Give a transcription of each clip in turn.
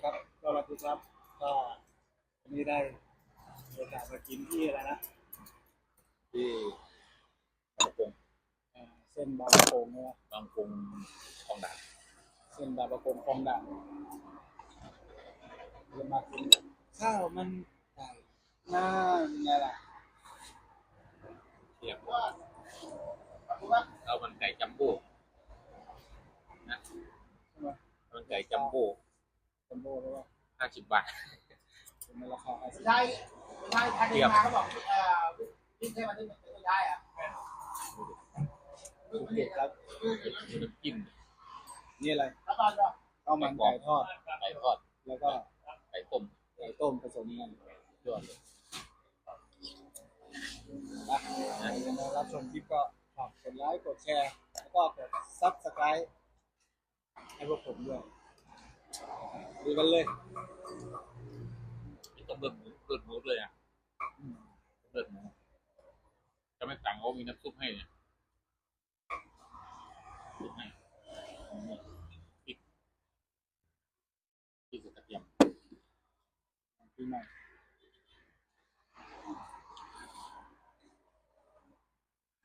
ครับสวัสดีครับก็วันนี้ได้โอกาสมากินที่อะไรนะที่บางกงเอ่อเส้นบางประกงเนี่ยบางกงคลองด่านเส้นบางประกงคลองด่านจะมากินข้าวมันไก่น่าไงล่ะเทียบข้าวมันไก่จัมโบ้นะใช่ไหมข้าวมันไก่จัมโบ้ จัมโบ้หรือว่าห้าสิบบาทเป็นราคาห้าสิบใช่ใช่ทันทีมาเขาบอกเอ่อวิ่งใช่มันที่ไม่ได้อะโอเคครับมีน้ำจิ้มนี่อะไรแล้วตอนก็ข้าวมันไก่ทอดไก่ทอด แล้วก็ไก่ต้มไก่ต้มผสมกันยอดเลยนะยังไงรับชมคลิปก็ฝากกดไลค์กดแชร์ แล้วก็กดซับสไครต์ให้พวกผมด้วย ดูกันเลยนี่ต้องเลือดหมูเลือดหมูเลยอะอืมเลือดหมูจะไม่สั่งเขามีน้ำซุปให้เนี่ยซุปให้พริกพริกกับกระเทียมปีใหม่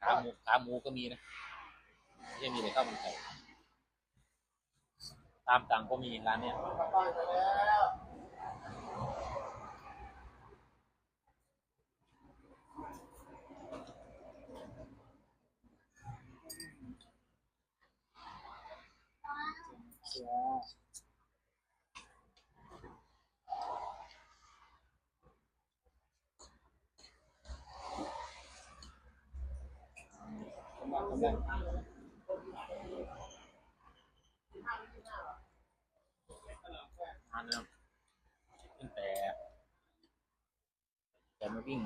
ขาหมูขาหมูก็มีนะไม่ใช่มีแต่ข้าวมันไก่ ตามต่างก็มีร้านเนี้ยต่ยไปแล้ว เสียกำลังกำลัง ร้านเนี้ยตั้งแต่ แต่มาวิ่ง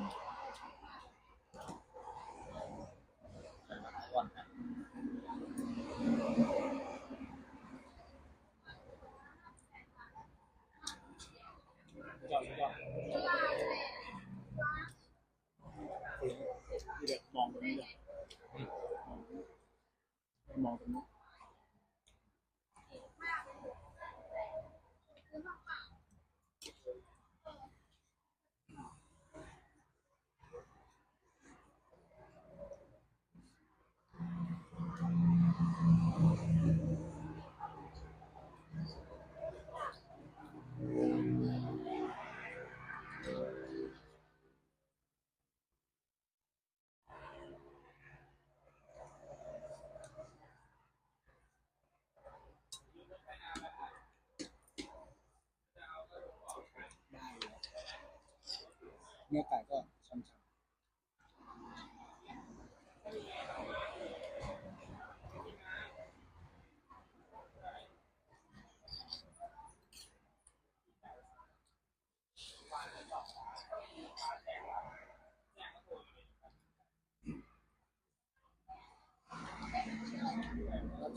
แต่มาทุกวันนะ จอดจอดที่เด็กมองตรงนี้เลยมองตรงนี้ ได้เลย เนื้อไก่ก็ช้ำๆ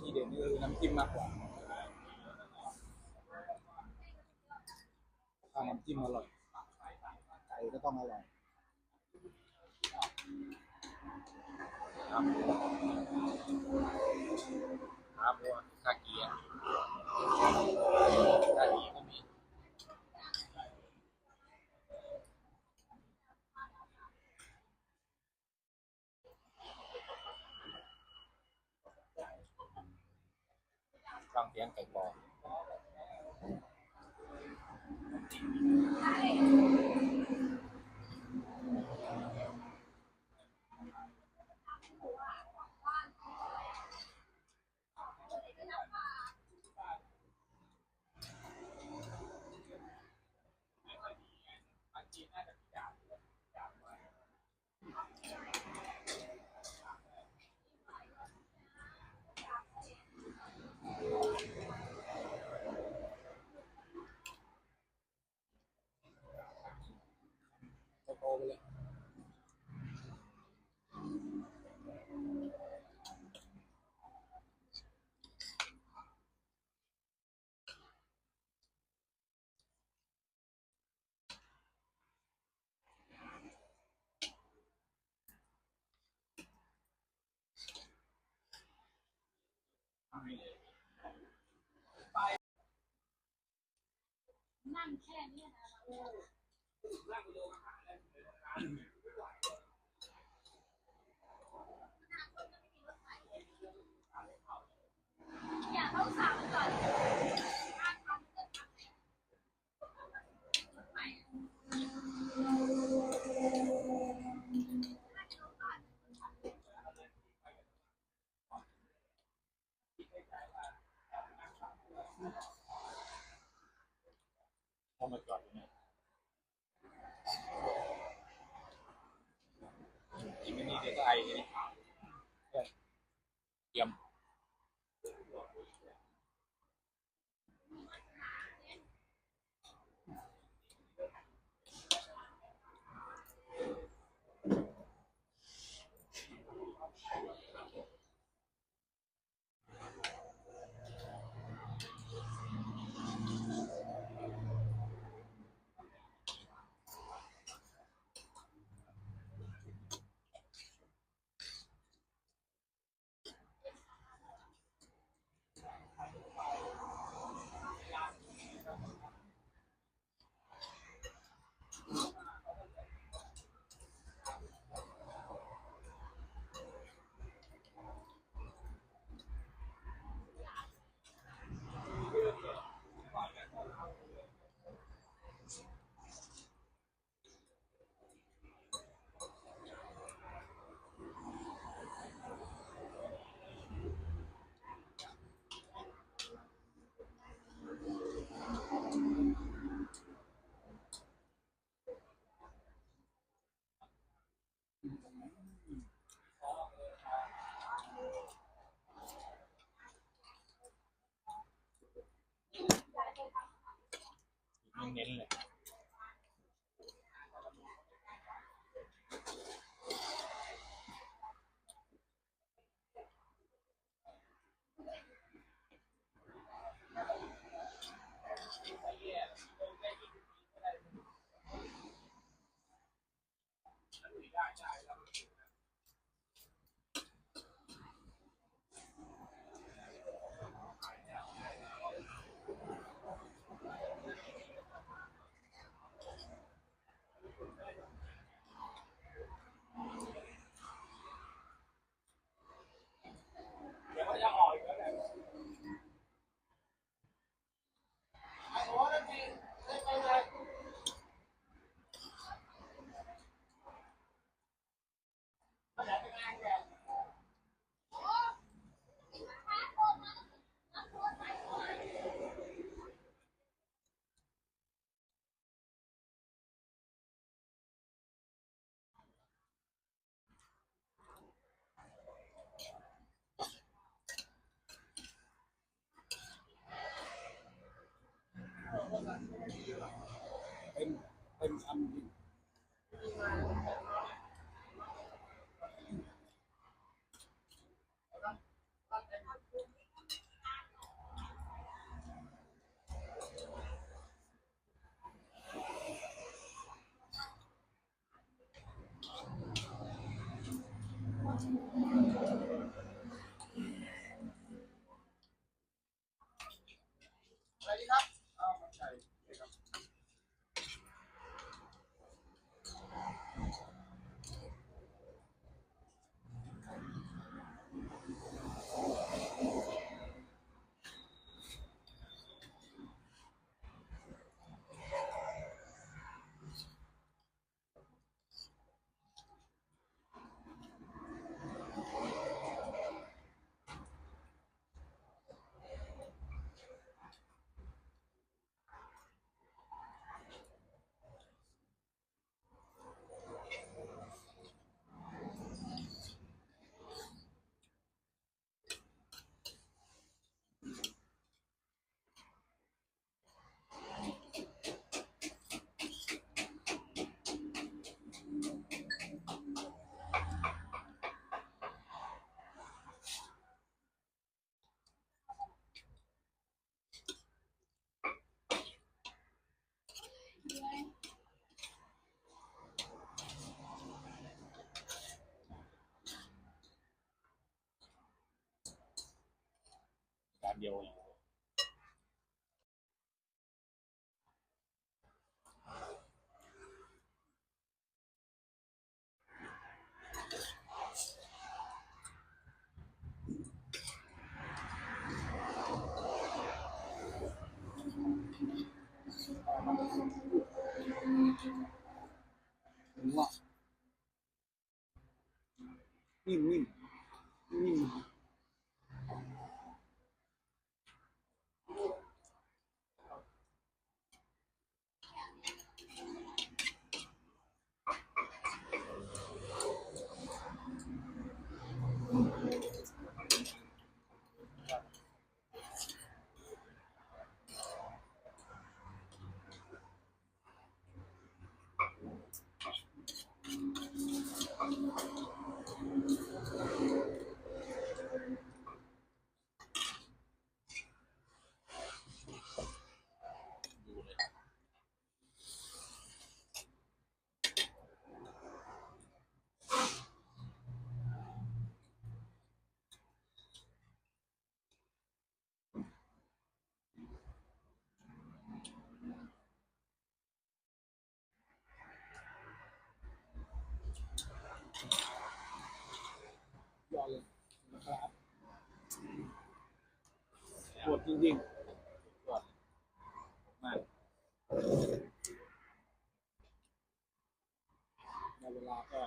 ที่เด็ดนี่คือน้ำจิ้มมากกว่าถ้าน้ำจิ้มอร่อย ก็ต้องอร่อยครับครับว่าสักีย போகல นั่งแค่นี้นะนั่งไปดูอาหาร อดอ 15. cambiado hoy. Mimo, mimo, mimo. จริงปวดมาในเวลาก็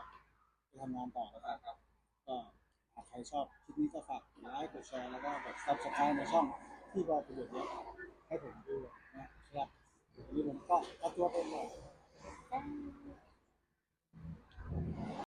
ไปทำงานต่อนะครับ ก็หากใครชอบคลิปนี้ก็ฝากไลค์กดแชร์แล้วก็กดซับสไครต์ในช่องที่บอประโยชน์เยอะให้ผมด้วยนะครับวันนี้ผมก็เอตัวเป็นหน่อย